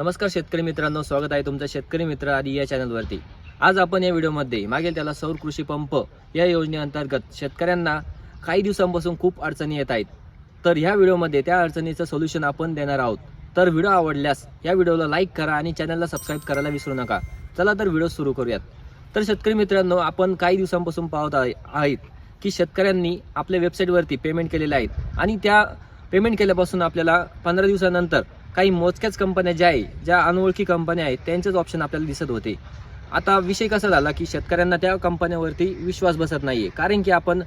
नमस्कार शेतकरी मित्रांनो स्वागत आहे तुमचं शेतकरी मित्र आदी या चॅनलवरती. आज आपण या व्हिडिओमध्ये मागेल त्याला सौर कृषी पंप या योजनेअंतर्गत शेतकऱ्यांना काही दिवसांपासून खूप अडचणी येत आहेत. तर ह्या व्हिडिओमध्ये त्या अडचणीचं सोल्युशन आपण देणार आहोत. तर व्हिडिओ आवडल्यास या व्हिडिओला लाईक करा आणि चॅनलला सबस्क्राईब करायला विसरू नका. चला तर व्हिडिओ सुरू करूयात. तर शेतकरी मित्रांनो आपण काही दिवसांपासून पाहत आहेत की शेतकऱ्यांनी आपल्या वेबसाईटवरती पेमेंट केलेले आहेत. आणि त्या पेमेंट केल्यापासून आपल्याला पंधरा दिवसानंतर काही मोजक्याच कंपन्या ज्या आहे ज्या अनोळखी कंपन्या आहेत त्यांचेच ऑप्शन आपल्याला दिसत होते. आता विषय कसा झाला की शेतकऱ्यांना त्या कंपन्यावरती विश्वास बसत नाही आहे कारण की आपण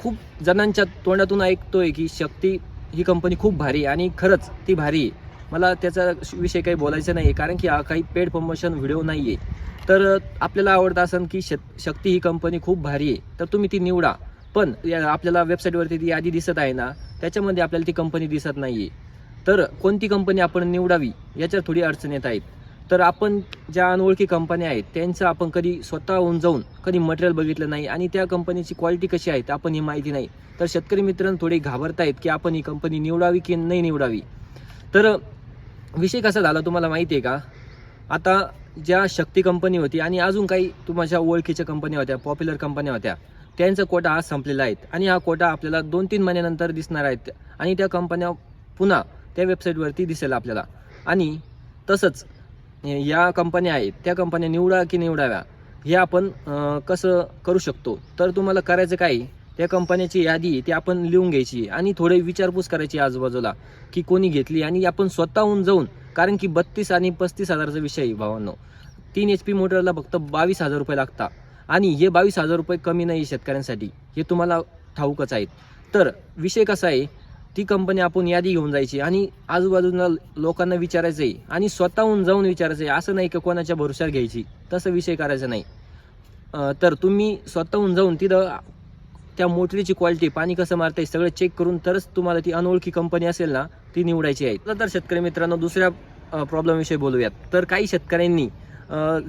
खूप जणांच्या तोंडातून ऐकतोय की शक्ती ही कंपनी खूप भारी आहे आणि खरंच ती भारी आहे. मला त्याचा विषय काही बोलायचं नाही आहे कारण की हा काही पेड प्रमोशन व्हिडिओ नाही आहे तर आपल्याला आवडतं असेल की शत शक्ती ही कंपनी खूप भारी आहे तर तुम्ही ती निवडा. पण या- आपल्याला वेबसाईटवरती ती यादी दिसत आहे ना त्याच्यामध्ये आपल्याला ती कंपनी दिसत नाही आहे तर कोणती कंपनी आपण निवडावी याच्यात थोडी अडचण येत आहेत. तर आपण ज्या अनोळखी कंपन्या आहेत त्यांचं आपण कधी स्वतःहून जाऊन कधी मटेरियल बघितलं नाही आणि त्या कंपनीची क्वालिटी कशी आहे आपण ही माहिती नाही. तर शेतकरी मित्रांनो थोडे घाबरतायत की आपण ही कंपनी निवडावी की नाही निवडावी. तर विषय कसा झाला तुम्हाला माहिती आहे का? आता ज्या शक्ती कंपनी होती आणि अजून काही तुमच्या ओळखीच्या कंपन्या होत्या पॉप्युलर कंपन्या होत्या त्यांचा कोटा आज संपलेला आहे. आणि हा कोटा आपल्याला दोन तीन महिन्यानंतर दिसणार आहेत. आणि त्या कंपन्या पुन्हा त्या वेबसाईटवरती दिसेल आपल्याला. आणि तसंच या कंपन्या आहेत त्या कंपन्या निवडा की निवडाव्या हे आपण कसं करू शकतो? तर तुम्हाला करायचं काय? त्या कंपन्याची यादी ती आपण लिहून घ्यायची. आणि थोडे विचारपूस करायची आजूबाजूला की कोणी घेतली आणि आपण स्वतःहून जाऊन कारण की बत्तीस आणि पस्तीस हजाराचा विषय आहे भावांनो. तीन एच पी मोटरला फक्त बावीस हजार रुपये लागतात. आणि हे बावीस हजार रुपये कमी नाही शेतकऱ्यांसाठी. हे तुम्हाला ठाऊकच आहेत. तर विषय कसा आहे? ती कंपनी आपण यादी घेऊन जायची आणि आजूबाजूला लोकांना विचारायचं आहे आणि स्वतःहून जाऊन विचारायचं आहे असं नाही की कोणाच्या भरोशावर घ्यायची. तसं विषय करायचा नाही. तर तुम्ही स्वतःहून जाऊन तिथं त्या मोटरीची क्वालिटी पाणी कसं मारते सगळं चेक करून तरच तुम्हाला ती अनोळखी कंपनी असेल ना ती निवडायची आहे. तर शेतकरी मित्रांनो दुसऱ्या प्रॉब्लेमविषयी बोलूयात. तर काही शेतकऱ्यांनी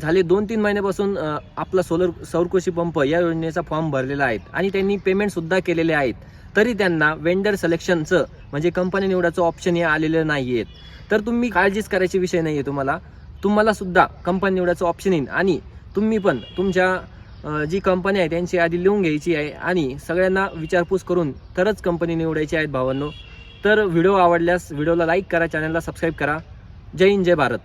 झाले दोन तीन महिन्यापासून आपला सोलर सौरकृषी पंप या योजनेचा फॉर्म भरलेला आहे आणि त्यांनी पेमेंटसुद्धा केलेले आहेत. तरी त्यांना वेंडर सिलेक्शनचं म्हणजे कंपनी निवडाचं ऑप्शन हे आलेलं नाही आहेत तर तुम्ही काळजीच करायचे विषय नाही आहे तुम्हाला. तुम्हाला सुद्धा कंपनी निवडाचं ऑप्शन येईल आणि तुम्ही पण तुमच्या जी कंपनी आहे त्यांची यादी लिहून घ्यायची आहे आणि सगळ्यांना विचारपूस करून तरच कंपनी निवडायची आहेत भावांनो. तर व्हिडिओ आवडल्यास व्हिडिओला लाईक करा चॅनलला सबस्क्राईब करा. जय हिंद जय भारत.